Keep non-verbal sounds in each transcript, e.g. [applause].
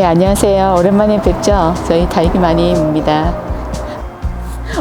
네, 안녕하세요. 오랜만에 뵙죠. 저희 달기 마님입니다.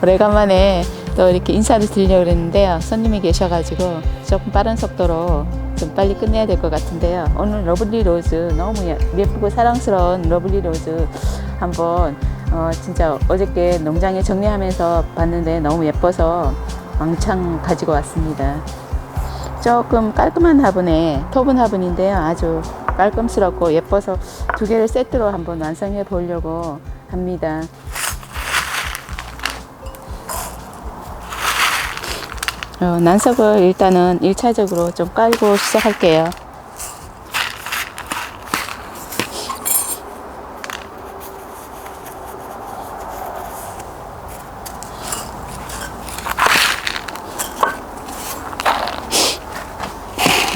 오래간만에 또 이렇게 인사를 드리려고 그랬는데요. 손님이 계셔가지고 조금 빠른 속도로 좀 빨리 끝내야 될 것 같은데요. 오늘 러블리 로즈 너무 예- 예쁘고 사랑스러운 러블리 로즈 한번 어, 진짜 어저께 농장에 정리하면서 봤는데 너무 예뻐서 왕창 가지고 왔습니다. 조금 깔끔한 화분에 토분 화분인데요. 아주 깔끔스럽고 예뻐서 두 개를 세트로 한번 완성해 보려고 합니다. 어, 난석을 일단은 1차적으로 좀 깔고 시작할게요.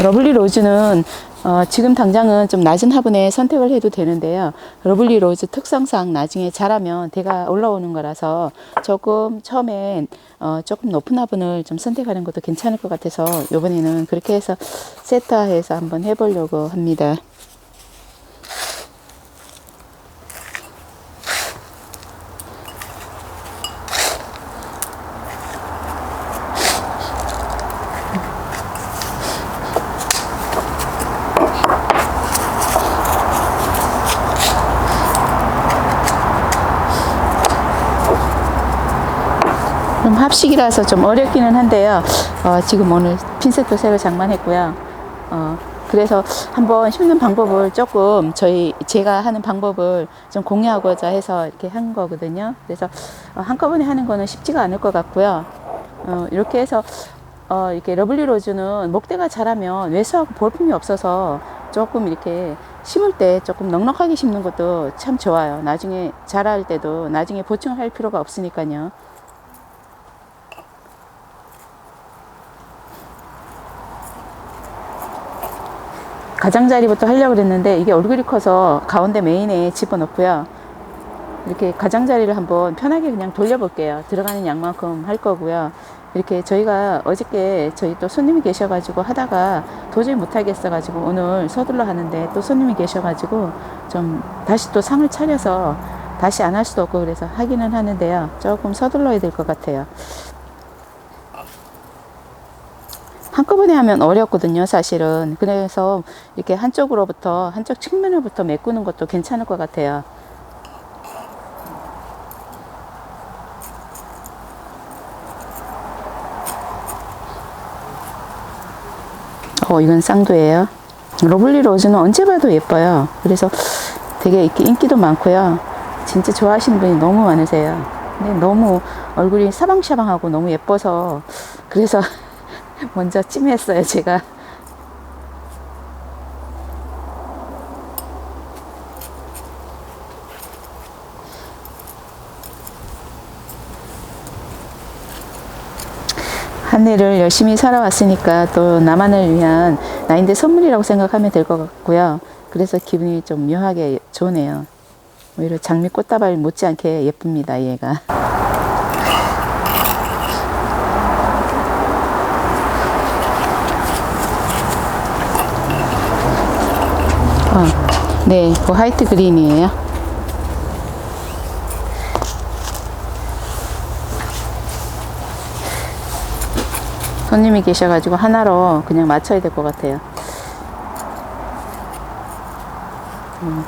러블리 로즈는 어, 지금 당장은 좀 낮은 화분에 선택을 해도 되는데요. 러블리 로즈 특성상 나중에 자라면 대가 올라오는 거라서 조금 처음엔 어, 조금 높은 화분을 좀 선택하는 것도 괜찮을 것 같아서 이번에는 그렇게 해서 세타해서 한번 해보려고 합니다. 합식이라서 좀 어렵기는 한데요. 어, 지금 오늘 핀셋도 새로 장만했고요. 어, 그래서 한번 심는 방법을 조금 저희 제가 하는 방법을 좀 공유하고자 해서 이렇게 한 거거든요. 그래서 어, 한꺼번에 하는 거는 쉽지가 않을 것 같고요. 어, 이렇게 해서 어, 이렇게 러블리 로즈는 목대가 자라면 외수하고 볼품이 없어서 조금 이렇게 심을 때 조금 넉넉하게 심는 것도 참 좋아요. 나중에 자랄 때도 나중에 보충할 필요가 없으니까요. 가장자리부터 하려고 그랬는데 이게 얼굴이 커서 가운데 메인에 집어넣고요. 이렇게 가장자리를 한번 편하게 그냥 돌려볼게요. 들어가는 양만큼 할 거고요. 이렇게 저희가 어저께 저희 또 손님이 계셔가지고 하다가 도저히 못하겠어가지고 오늘 서둘러 하는데 또 손님이 계셔가지고 좀 다시 또 상을 차려서 다시 안 할 수도 없고 그래서 하기는 하는데요. 조금 서둘러야 될 것 같아요. 한꺼번에 하면 어렵거든요, 사실은. 그래서 이렇게 한쪽으로부터, 한쪽 측면으로부터 메꾸는 것도 괜찮을 것 같아요. 어, 이건 쌍두예요. 러블리 로즈는 언제 봐도 예뻐요. 그래서 되게 인기도 많고요. 진짜 좋아하시는 분이 너무 많으세요. 근데 너무 얼굴이 사방샤방하고 너무 예뻐서 그래서 [laughs] 먼저 찜했어요, 제가. 한 해를 열심히 살아왔으니까 또 나만을 위한 나인데 선물이라고 생각하면 될 것 같고요. 그래서 기분이 좀 묘하게 좋네요. 오히려 장미 꽃다발 못지않게 예쁩니다, 얘가. 어, 네, 그 화이트 그린이에요. 손님이 계셔가지고 하나로 그냥 맞춰야 될 것 같아요. 음.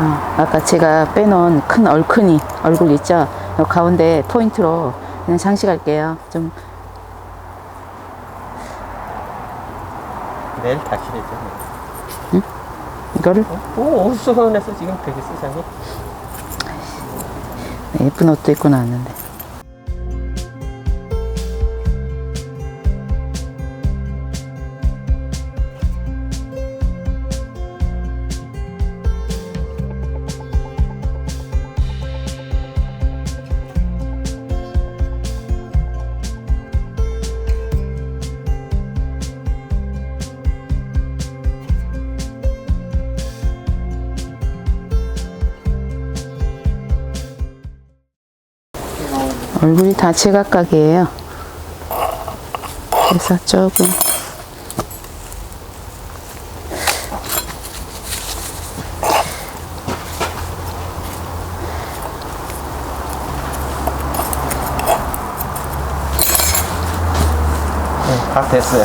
아, 아까 제가 빼놓은 큰 얼큰이 얼굴 있죠? 요 가운데 포인트로 그냥 장식할게요. 좀 내일 다시 되죠. 이거를 오, 어수선해서 지금 되게 세상에. 네, 예쁜 옷도 입고 나왔는데. 얼굴이 다 제각각이에요. 그래서 조금 네, 다 됐어요.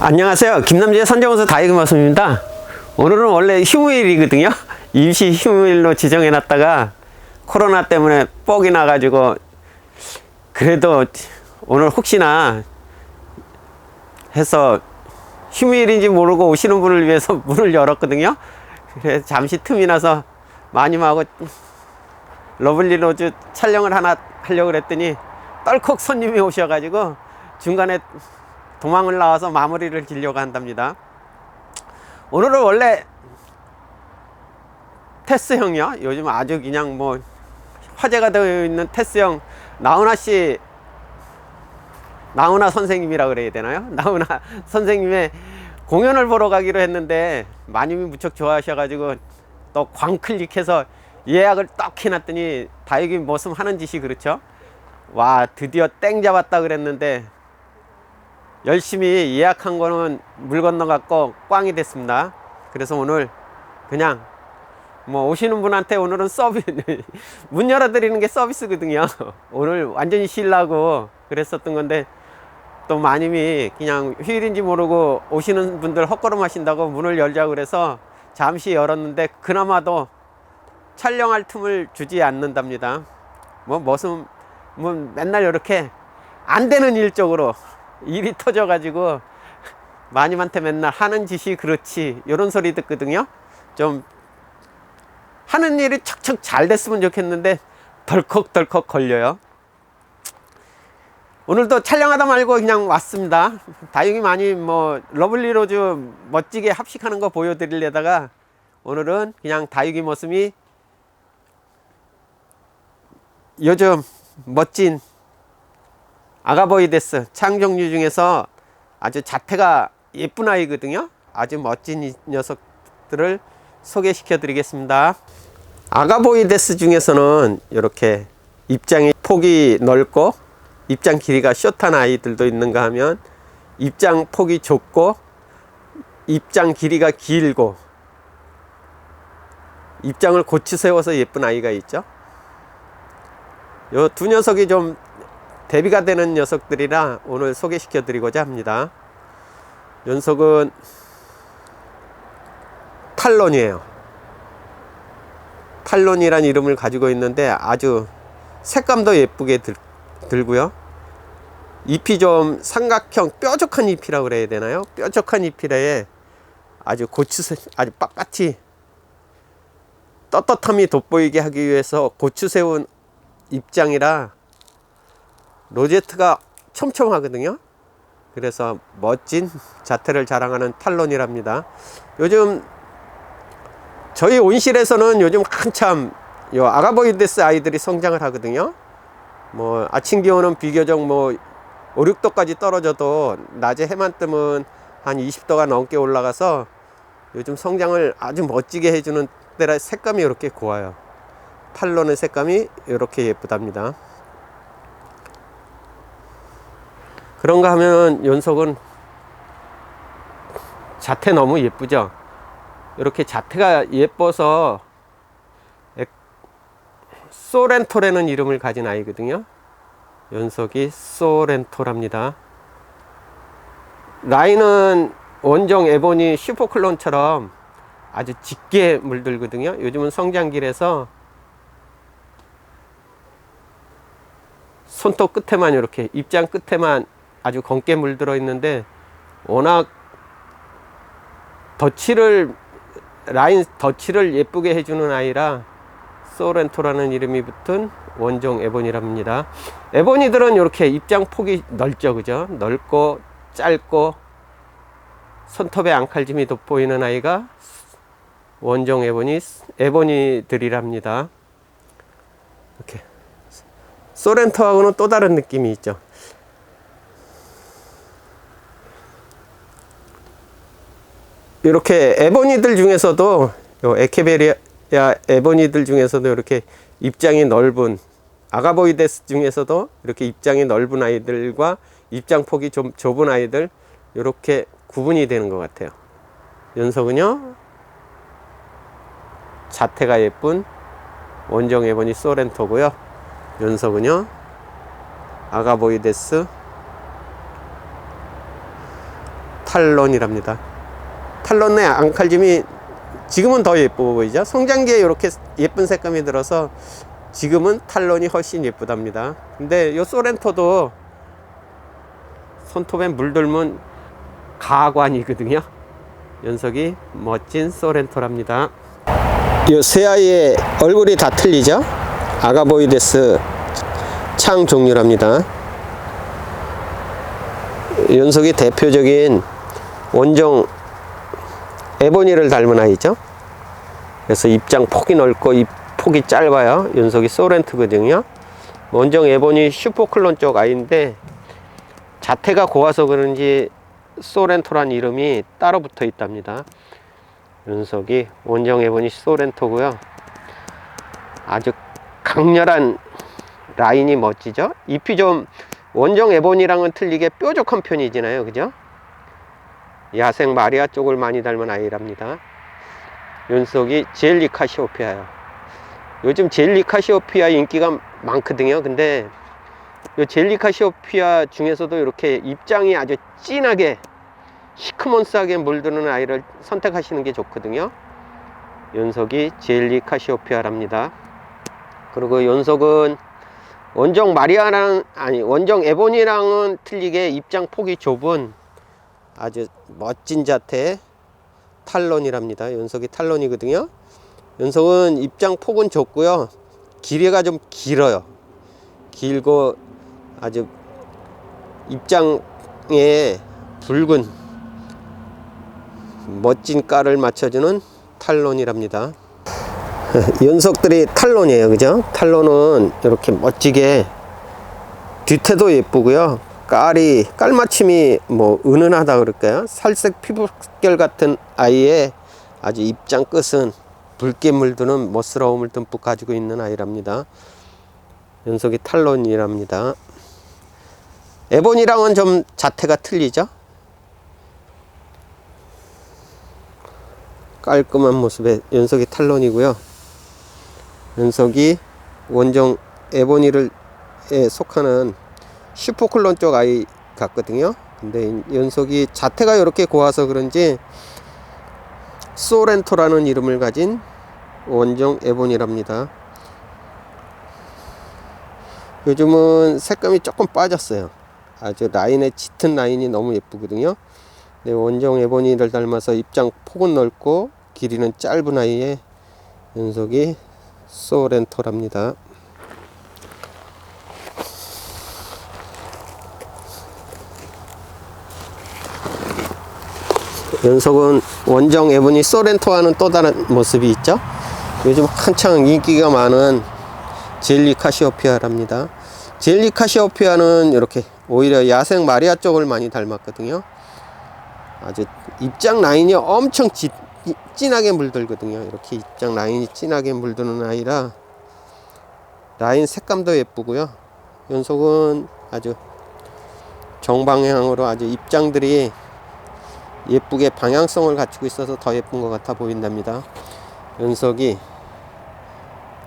안녕하세요. 김남재 선정원수 다이그 말씀입니다. 오늘은 원래 휴무일이거든요. [laughs] 임시 휴무일로 지정해놨다가 코로나 때문에 뻑이 나가지고 그래도 오늘 혹시나 해서 휴무일인지 모르고 오시는 분을 위해서 [laughs] 문을 열었거든요. 그래서 잠시 틈이 나서 마님하고 러블리 로즈 촬영을 하나 하려고 그랬더니 떨컥 손님이 오셔가지고 중간에 도망을 나와서 마무리를 지려고 한답니다. 오늘은 원래 테스형이요. 요즘 아주 그냥 뭐 화제가 되어 있는 테스 형 나훈아 씨 나훈아 선생님이라 그래야 되나요? [laughs] 나훈아 선생님의 공연을 보러 가기로 했는데 마님이 무척 좋아하셔가지고 또 광클릭해서 예약을 딱 해놨더니 다육이 모습 하는 짓이 그렇죠. 와 드디어 땡 잡았다 그랬는데 열심히 예약한 거는 물 건너갔고 꽝이 됐습니다. 그래서 오늘 그냥 뭐 오시는 분한테 오늘은 서비스 [laughs] 문 열어드리는 게 서비스거든요. [laughs] 오늘 완전히 쉬려고 그랬었던 건데 또 마님이 그냥 휴일인지 모르고 오시는 분들 헛걸음 하신다고 문을 열자고 그래서 잠시 열었는데 그나마도 촬영할 틈을 주지 않는답니다. 뭐 무슨 뭐 맨날 이렇게 안 되는 일적으로 일이 터져 가지고 마님한테 맨날 하는 짓이 그렇지 이런 소리 듣거든요. 좀 하는 일이 척척 잘 됐으면 좋겠는데 덜컥덜컥 걸려요. 오늘도 촬영하다 말고 그냥 왔습니다. 다육이 많이 뭐 러블리 로즈 멋지게 합식하는 거 보여드리려다가 오늘은 그냥 다육이 모습이 요즘 멋진 아가보이 데스 창종류 중에서 아주 자태가 예쁜 아이거든요. 아주 멋진 이 녀석들을 소개시켜 드리겠습니다. 아가보이데스 중에서는 이렇게 입장이 폭이 넓고 입장 길이가 숏한 아이들도 있는가 하면 입장 폭이 좁고 입장 길이가 길고 입장을 고치 세워서 예쁜 아이가 있죠. 요 두 녀석이 좀 대비가 되는 녀석들이라 오늘 소개시켜 드리고자 합니다. 연속은 탈론이에요. 탈론이란 이름을 가지고 있는데 아주 색감도 예쁘게 들, 들고요. 잎이 좀 삼각형 뾰족한 잎이라고 그래야 되나요? 뾰족한 잎이라에 아주 고추색 아주 빳빳이 떳떳함이 돋보이게 하기 위해서 고추 세운 입장이라 로제트가 촘촘하거든요. 그래서 멋진 자태를 자랑하는 탈론이랍니다. 요즘 저희 온실에서는 요즘 한참 요 아가보이데스 아이들이 성장을 하거든요. 뭐 아침 기온은 비교적 뭐 5, 6도까지 떨어져도 낮에 해만 뜨면 한 20도가 넘게 올라가서 요즘 성장을 아주 멋지게 해주는 때라 색감이 이렇게 고와요. 탈론의 색감이 이렇게 예쁘답니다. 그런가 하면 연속은 자태 너무 예쁘죠? 이렇게 자태가 예뻐서 엑- 소렌토라는 이름을 가진 아이거든요. 연속이 소렌토랍니다. 라인은 원정 에보니 슈퍼클론처럼 아주 짙게 물들거든요. 요즘은 성장길에서 손톱 끝에만 이렇게 입장 끝에만 아주 검게 물들어 있는데 워낙 덧칠을 라인 덧칠을 예쁘게 해주는 아이라 소렌토라는 이름이 붙은 원종 에보니랍니다. 에보니들은 이렇게 입장 폭이 넓죠, 그죠? 넓고 짧고 손톱에 앙칼짐이 돋보이는 아이가 원종 에보니 에보니들이랍니다. 이렇게 소렌토하고는 또 다른 느낌이 있죠. 이렇게 에보니들 중에서도 요 에케베리아 에보니들 중에서도 이렇게 입장이 넓은 아가보이데스 중에서도 이렇게 입장이 넓은 아이들과 입장 폭이 좀 좁은 아이들 이렇게 구분이 되는 것 같아요. 연속은요 자태가 예쁜 원정 에보니 소렌토고요. 연속은요 아가보이데스 탈론이랍니다. 탈론의 앙칼짐이 지금은 더 예뻐 보이죠? 성장기에 이렇게 예쁜 색감이 들어서 지금은 탈론이 훨씬 예쁘답니다. 근데 요 소렌토도 손톱에 물들면 가관이거든요. 연석이 멋진 소렌토랍니다. 이세 아이의 얼굴이 다 틀리죠? 아가보이데스 창 종류랍니다. 연석이 대표적인 원종 에보니를 닮은 아이죠. 그래서 입장 폭이 넓고 입 폭이 짧아요. 연석이 소렌트거든요. 원종 에보니 슈퍼클론 쪽 아이인데 자태가 고와서 그런지 소렌토란 이름이 따로 붙어 있답니다. 연석이 원정 에보니 소렌토고요. 아주 강렬한 라인이 멋지죠. 잎이 좀 원정 에보니랑은 틀리게 뾰족한 편이잖아요. 그죠? 야생 마리아 쪽을 많이 닮은 아이랍니다. 연석이 젤리 카시오피아요. 요즘 젤리 카시오피아 인기가 많거든요. 근데 이 젤리 카시오피아 중에서도 이렇게 입장이 아주 진하게 시크먼스하게 물드는 아이를 선택하시는 게 좋거든요. 연석이 젤리 카시오피아랍니다. 그리고 연석은 원정 마리아랑 아니 원정 에보니랑은 틀리게 입장 폭이 좁은 아주 멋진 자태의 탈론이랍니다. 연석이 탈론이거든요. 연석은 입장 폭은 좁고요. 길이가 좀 길어요. 길고 아주 입장에 붉은 멋진 깔을 맞춰주는 탈론이랍니다. [laughs] 연석들이 탈론이에요. 그죠? 탈론은 이렇게 멋지게 뒤태도 예쁘고요. 깔이 깔맞춤이 뭐 은은하다 그럴까요? 살색 피부결 같은 아이의 아주 입장 끝은 붉게 물드는 멋스러움을 듬뿍 가지고 있는 아이랍니다. 연석이 탈론이랍니다. 에본이랑은 좀 자태가 틀리죠? 깔끔한 모습의 연석이 탈론이고요. 연석이 원종 에보니를 에 속하는 슈퍼클론 쪽 아이 같거든요. 근데 이 연석이 자태가 이렇게 고와서 그런지 소렌토라는 이름을 가진 원종 에보니랍니다. 요즘은 색감이 조금 빠졌어요. 아주 라인에 짙은 라인이 너무 예쁘거든요. 네, 원종 에보니를 닮아서 입장 폭은 넓고 길이는 짧은 아이의 연속이 소렌토랍니다. 연속은 원정 에보니 소렌토와는 또 다른 모습이 있죠. 요즘 한창 인기가 많은 젤리 카시오피아랍니다. 젤리 카시오피아는 이렇게 오히려 야생 마리아 쪽을 많이 닮았거든요. 아주 입장 라인이 엄청 짙, 진하게 물들거든요. 이렇게 입장 라인이 진하게 물드는 아이라 라인 색감도 예쁘고요. 연속은 아주 정방향으로 아주 입장들이 예쁘게 방향성을 갖추고 있어서 더 예쁜 것 같아 보인답니다. 연석이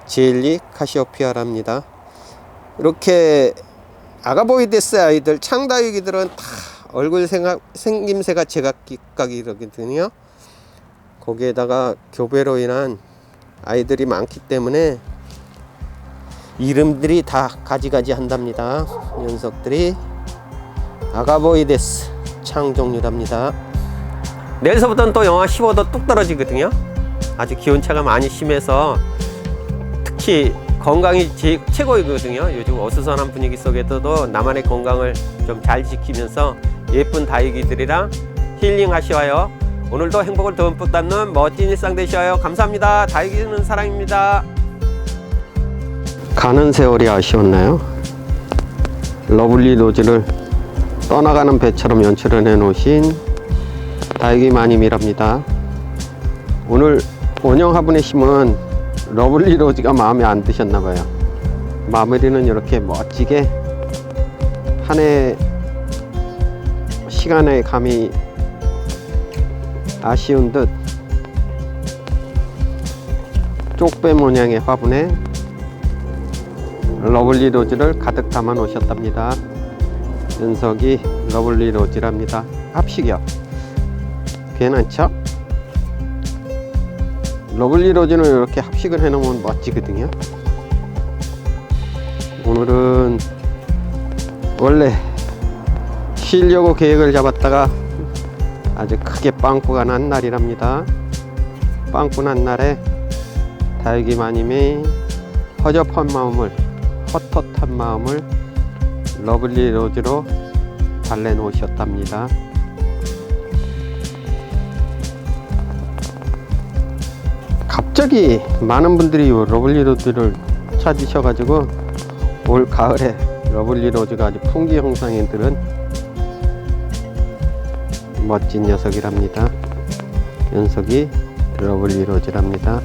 젤리 카시오피아랍니다. 이렇게 아가보이데스 아이들 창다육이들은 다 얼굴 생각, 생김새가 제각각이거든요. 거기에다가 교배로 인한 아이들이 많기 때문에 이름들이 다 가지가지 한답니다. 녀석들이 아가보이데스 창 종류랍니다. 내일서부터는 또 영하 15도 뚝 떨어지거든요. 아주 기온차가 많이 심해서 특히 건강이 제, 최고이거든요. 요즘 어수선한 분위기 속에서도 나만의 건강을 좀 잘 지키면서 예쁜 다육이들이랑 힐링하시어요. 오늘도 행복을 듬뿍 담는 멋진 일상 되셔요. 감사합니다. 다육이는 사랑입니다. 가는 세월이 아쉬웠나요? 러블리 노즈를 떠나가는 배처럼 연출을 해 놓으신 다육이 마님이랍니다. 오늘 원형 화분에 심은 러블리 로즈가 마음에 안 드셨나봐요. 마무리는 이렇게 멋지게 한 해 시간의 감이 아쉬운 듯 쪽배 모양의 화분에 러블리 로즈를 가득 담아 놓으셨답니다. 연석이 러블리 로즈랍니다. 합식이요. 괜찮죠? 러블리 로즈는 이렇게 합식을 해놓으면 멋지거든요. 오늘은 원래 쉬려고 계획을 잡았다가 아주 크게 빵꾸가 난 날이랍니다. 빵꾸 난 날에 다육이 마님이 허접한 마음을 헛헛한 마음을 러블리 로즈로 달래놓으셨답니다. 갑자기 많은 분들이 이 러블리 로즈를 찾으셔가지고 올 가을에 러블리 로즈가 아주 풍기 형상에 들은 멋진 녀석이랍니다. 연석이 러블리 로즈랍니다.